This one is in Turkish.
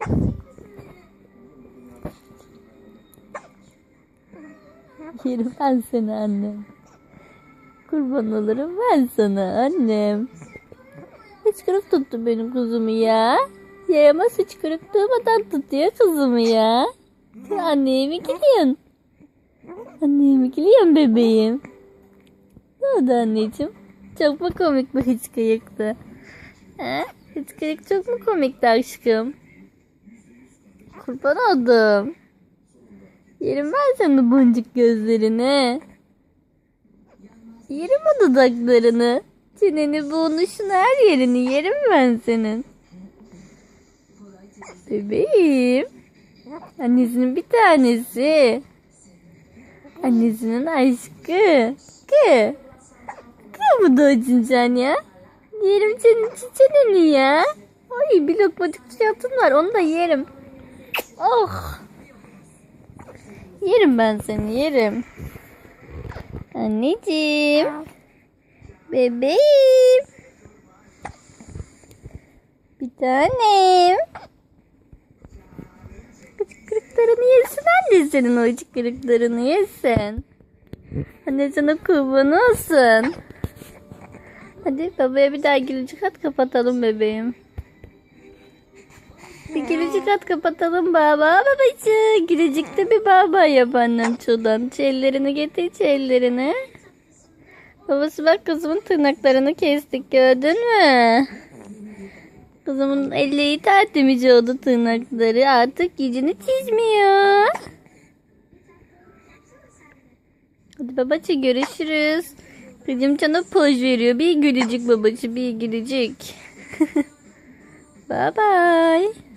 Yerim ben seni annem. Kurban olurum ben sana annem. Hıçkırık tuttu benim kuzumu ya. Yayama hıçkırık durmadan tutuyor kuzumu ya. Sen anneye mi gidiyorsun? Anneye mi gidiyorsun bebeğim? Ne oldu anneciğim? Çok mu komik bu hıçkırıktı? He? Hıçkırık çok mu komikti aşkım? Kurban oldum. Yerim ben senin boncuk gözlerini. Yerim o dudaklarını. Çeneni, burnuşunu, her yerini yerim ben senin. Bebeğim. Annesinin bir tanesi. Annesinin aşkı. Kı. Kı mı doğacaksın ya? Yerim senin çiçeğini ya. Ay bir lokmacık çiğatın var onu da yerim. Oh. Yerim ben seni yerim. Anneciğim. Bebeğim. Bir tanem. Kırıklarını yesin anne senin o kırıklarını yesin. Anne sana kurban olsun. Hadi babaya bir daha gülücük at kapatalım bebeğim. Bir gülücük at kapatalım baba babacık. Gülücükte bir baba yap annem şuradan. Çellerini getir çellerini. Babası bak kızımın tırnaklarını kestik gördün mü? Kızımın elleri tertemiz oldu tırnakları. Artık yüzünü çizmiyor. Hadi babacık görüşürüz. Kızım sana poz veriyor. Bir gülücük babacık bir gülücük. bye bye.